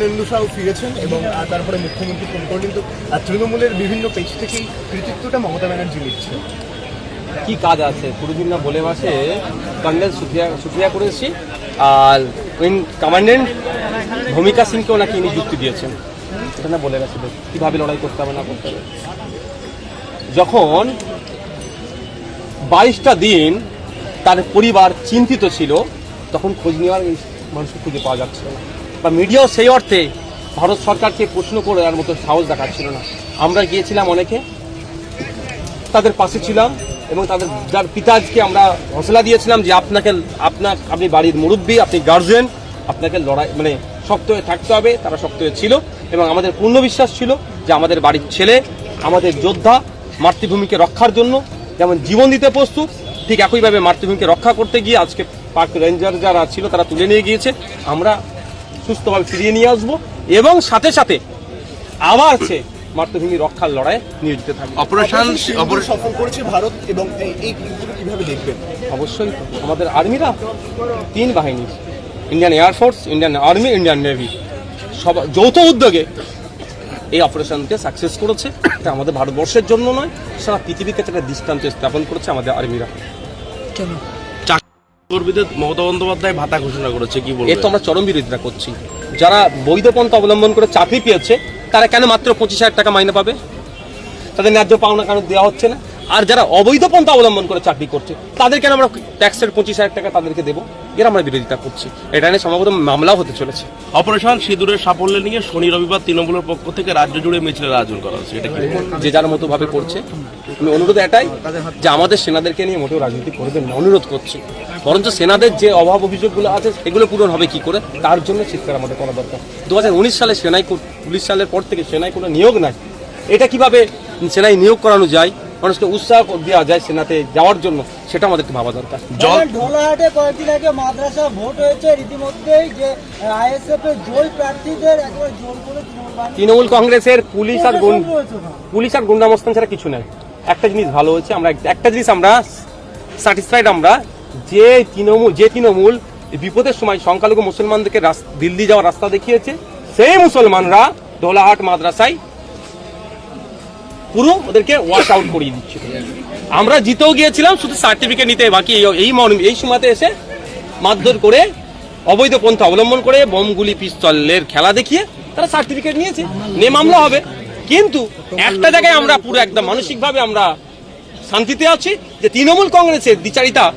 নেন্দু সাউ ফিরেছেন এবং তারপরে মুখ্যমন্ত্রী ফোন করে কিন্তু আহ, তৃণমূলের বিভিন্ন পেজ থেকেই কৃতিত্বটা মমতা ব্যানার্জি নিচ্ছে কি কাজ আছে? কুড়ি না বলে মাসে কর্নেল সুপ্রিয়া সুপ্রিয়া করেছি আর উইন কমান্ডেন্ট ভূমিকা সিংকেও নাকি ইনি যুক্তি দিয়েছেন। এটা না বলে গেছে কীভাবে লড়াই করতে হবে না করতে হবে? যখন বাইশটা দিন তার পরিবার চিন্তিত ছিল তখন খোঁজ নেওয়ার মানুষকে খুঁজে পাওয়া যাচ্ছিল না। বা মিডিয়াও সেই অর্থে ভারত সরকারকে প্রশ্ন করে আর মতো সাহস দেখাচ্ছিল না। আমরা গিয়েছিলাম অনেকে, তাদের পাশে ছিলাম এবং তাদের যার পিতাজকে আমরা হসলা দিয়েছিলাম যে আপনাকে আপনার আপনি বাড়ির মুরব্বী, আপনি গার্জেন আপনাকে লড়াই মানে শক্ত হয়ে থাকতে হবে, তারা শক্ত হয়ে ছিল এবং আমাদের পূর্ণ বিশ্বাস ছিল যে আমাদের বাড়ির ছেলে, আমাদের যোদ্ধা মাতৃভূমিকে রক্ষার জন্য যেমন জীবন দিতে প্রস্তুত, ঠিক একইভাবে মাতৃভূমিকে রক্ষা করতে গিয়ে আজকে পার্ক রেঞ্জার যারা ছিল তারা তুলে নিয়ে গিয়েছে। আমরা সুস্থভাবে ফিরিয়ে নিয়ে আসব এবং সাথে সাথে আবার সে মাতৃভূমি রক্ষার লড়াই নিয়োজিত থাকবে। অপারেশন সফল করেছে ভারত এবং এই- কীভাবে দেখবেন? অবশ্যই আমাদের আর্মিরা তিন বাহিনী Indian air force Indian army Indian navy সব যৌথ উদ্যোগে এই অপারেশনকে সাকসেস করেছে। এটা আমাদের ভারতবর্ষের জন্য নয় সারা পৃথিবীর কাছে একটা দৃষ্টান্ত স্থাপন করেছে আমাদের আর্মিরা। কর্মীদের মমতা বন্দ্যোপাধ্যায় ভাতা ঘোষণা করেছে, কি এর তো আমরা চরম বিরোধিতা করছি। যারা বৈধ পন্থা অবলম্বন করে চাকরি পেয়েছে, তারা কেন মাত্র পঁচিশ হাজার টাকা মাইনে পাবে? তাদের ন্যায্য পাওনা কেন দেওয়া হচ্ছে না। আর যারা অবৈধ পন্থা অবলম্বন করে চাকরি করছে তাদেরকে আমরা ট্যাক্সের পঁচিশ হাজার টাকা তাদেরকে দেবো। এর আমরা বিরোধিতা করছি। এটা নিয়ে সম্ভবত মামলাও হতে চলেছে। অপারেশন সিঁদুরের সাফল্য নিয়ে শনি রবিবার তৃণমূলের পক্ষ থেকে রাজ্য জুড়ে মিছিলের আয়োজন করা হচ্ছে। এটা যে যার মতো ভাবে করছে। আমি অনুরোধ এটাই যে আমাদের সেনাদেরকে নিয়ে মোটেও রাজনীতি করবেন না অনুরোধ করছি। বরঞ্চ সেনাদের যে অভাব অভিযোগগুলো আছে সেগুলো পূরণ হবে কি করে? তার জন্য চিৎকার আমাদের করা দরকার। দু হাজার উনিশ সালে সেনাই পুলিশ সালের পর থেকে সেনায় কোনো নিয়োগ নাই। এটা কীভাবে সেনায় নিয়োগ করানো যায়? মানুষকে উৎসাহ দেওয়া যায় সেনাতে যাওয়ার জন্য সেটা আমাদেরকে ভাবা দরকার জল ঢোলাহাটে কয়েকদিন আগে মাদ্রাসা ভোট হয়েছে রীতিমধ্যেই যে আইএসএফ এর জয় প্রার্থীদের একেবারে জোর করে তৃণমূল কংগ্রেসের পুলিশ আর। পুলিশ আর গুন্ডামস্তান ছাড়া কিছু নাই একটা জিনিস ভালো হয়েছে আমরা একটা জিনিস আমরা স্যাটিসফাইড আমরা যে তৃণমূল যে তৃণমূল বিপদের সময় সংখ্যালঘু মুসলমানদেরকে রাস- দিল্লি যাওয়ার রাস্তা দেখিয়েছে সেই মুসলমানরা দোলাহাট মাদ্রাসায় পুরো ওদেরকে ওয়াশ আউট করিয়ে দিচ্ছে। আমরা জিতেও গিয়েছিলাম, শুধু সার্টিফিকেট নিতে, বাকি এই- মর্ম- এই সময়তে এসে মারধর করে, অবৈধ পন্থা অবলম্বন করে বোমগুলি পিস্তলের খেলা দেখিয়ে তারা সার্টিফিকেট নিয়েছে। নিয়ে মামলা হবে। কিন্তু একটা জায়গায় আমরা পুরো একদম মানসিকভাবে আমরা শান্তিতে আছি যে তৃণমূল কংগ্রেসের দ্বিচারিতা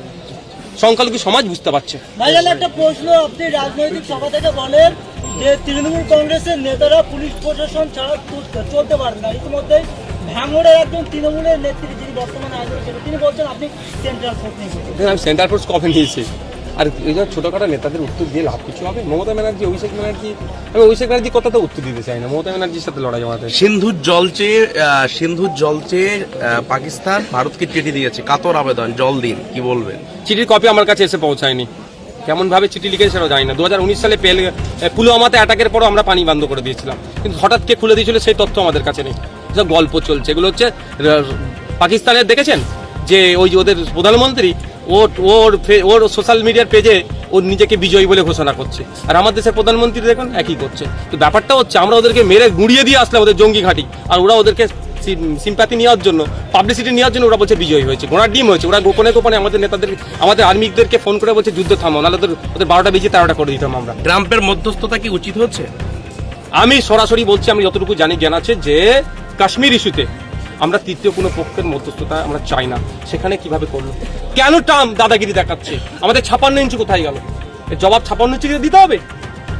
সংখ্যালঘু সমাজ বুঝতে পারছে। একটা প্রশ্ন, আপনি রাজনৈতিক সভা থেকে বলেন যে তৃণমূল কংগ্রেসের নেতারা পুলিশ প্রশাসন ছাড়া চল- চলতে পারবে না। ইতিমধ্যেই ভাঙড়ের একজন তৃণমূলের নেত্রী যিনি বর্তমানে আয়োজন ছিলেন তিনি বলছেন আপনি সেন্ট্রাল ফোর্স নিয়ে আমি সেন্টার ফোর্স কবে নিয়েছি? আর এই যে ছোটোখাটো নেতাদের উত্তর দিয়ে লাভ কিছু হবে? মমতা ব্যানার্জি অভিষেক ব্যানার্জি আমি অভিষেক ব্যানার্জি কথা তো উত্তর দিতে চাই না। মমতা ব্যানার্জির সাথে লড়াই আমাদের। সিন্ধুর জল চেয়ে সিন্ধুর জল চেয়ে পাকিস্তান ভারতকে চিঠি দিয়েছে। কাতর আবেদন জল দিন কি বলবেন? চিঠির কপি আমার কাছে এসে পৌঁছায়নি। কেমন ভাবে চিঠি লিখেছে সেটাও জানি না। দু হাজার উনিশ সালে পেল পুলওয়ামাতে অ্যাটাকের পরও আমরা পানি বন্ধ করে দিয়েছিলাম। কিন্তু হঠাৎ কে খুলে দিয়েছিল সেই তথ্য আমাদের কাছে নেই। সব গল্প চলছে। এগুলো হচ্ছে পাকিস্তানের দেখেছেন? যে ওই যে ওদের প্রধানমন্ত্রী ও ওর ওর সোশ্যাল মিডিয়ার পেজে ওর নিজেকে বিজয়ী বলে ঘোষণা করছে। আর আমার দেশের প্রধানমন্ত্রী দেখুন, একই করছে। তো ব্যাপারটা হচ্ছে, আমরা ওদেরকে মেরে গুঁড়িয়ে দিয়ে আসলাম ওদের জঙ্গি ঘাঁটি। আর ওরা ওদেরকে সিম্প্যাথি নেওয়ার জন্য পাবলিসিটি নেওয়ার জন্য ওরা বলছে বিজয়ী হয়েছে। ওরা ডিম হয়েছে। ওরা গোপনে গোপনে আমাদের নেতাদের আমাদের আর্মিদেরকে ফোন করে বলছে যুদ্ধ থামো নাহলে ওদের ওদের বারোটা বেজে তেরোটা করে দিতাম আমরা। ট্রাম্পের মধ্যস্থতা কি উচিত হচ্ছে? আমি সরাসরি বলছি আমি যতটুকু জানি জ্ঞান আছে যে কাশ্মীর ইস্যুতে আমরা তৃতীয় কোনো পক্ষের মধ্যস্থতা আমরা চাই না। সেখানে কীভাবে করল? কেন ট্রাম্প দাদাগিরি দেখাচ্ছে? আমাদের ছাপান্ন ইঞ্চি কোথায় গেল? জবাব ছাপান্ন ইঞ্চি দিতে হবে?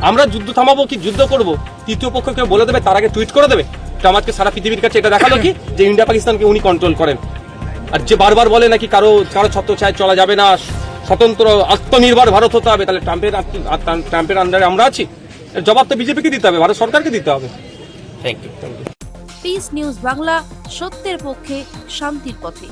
আমরা যুদ্ধ থামাবো কি যুদ্ধ করব? তৃতীয় পক্ষকে বলে দেবে তার আগে টুইট করে দেবে? আজকে সারা পৃথিবীর কাছে এটা দেখাল কি? যে ইন্ডিয়া পাকিস্তানকে উনি কন্ট্রোল করেন। আর যে বারবার বলে নাকি কারও কারও ছত্র ছায় চলা যাবে না স্বতন্ত্র আত্মনির্ভর ভারত হতে হবে তাহলে ট্রাম্পের ট্রাম্পের আন্ডারে আমরা আছি। জবাব তো বিজেপিকে দিতে হবে ভারত সরকারকে দিতে হবে। Thank you peace news Bangla সত্যের পক্ষে শান্তির পথে।